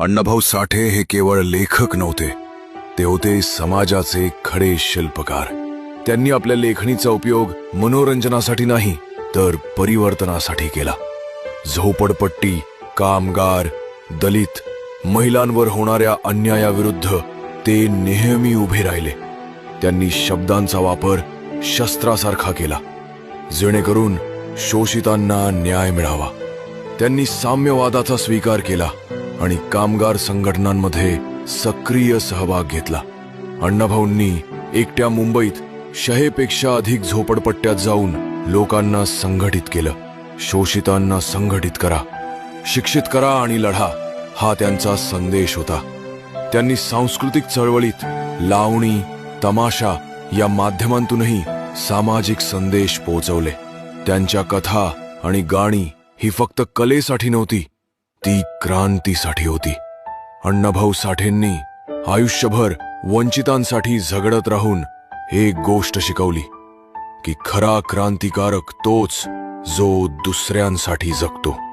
अण्णाभाऊ साठे हे केवळ लेखक नव्हते. ते होते समाजाचे खडे शिल्पकार. त्यांनी आपल्या लेखणीचा उपयोग मनोरंजनासाठी नाही तर परिवर्तनासाठी केला. झोपडपट्टी कामगार दलित महिलांवर होणाऱ्या अन्यायाविरुद्ध ते नेहमी उभे राहिले. त्यांनी शब्दांचा वापर शस्त्रासारखा केला जेणेकरून शोषितांना न्याय मिळावा. त्यांनी साम्यवादाचा स्वीकार केला. आणि कामगार संघटनांमध्ये सक्रिय सहभाग घेतला. अण्णाभाऊंनी एकट्या मुंबईत शहेपेक्षा अधिक झोपडपट्ट्यात जाऊन लोकांना संघटित केलं. शोषितांना संघटित करा. शिक्षित करा आणि लढा हा त्यांचा संदेश होता. त्यांनी सांस्कृतिक चळवळीत लावणी तमाशा या माध्यमांतूनही सामाजिक संदेश पोहोचवले. त्यांच्या कथा आणि गाणी ही फक्त कलेसाठी नव्हती ती क्रांतीसाठी होती. अण्णाभाऊ साठेंनी आयुष्यभर वंचितांसाठी झगडत राहून एक गोष्ट शिकवली की खरा क्रांतिकारक तोच जो दुसऱ्यांसाठी जगतो.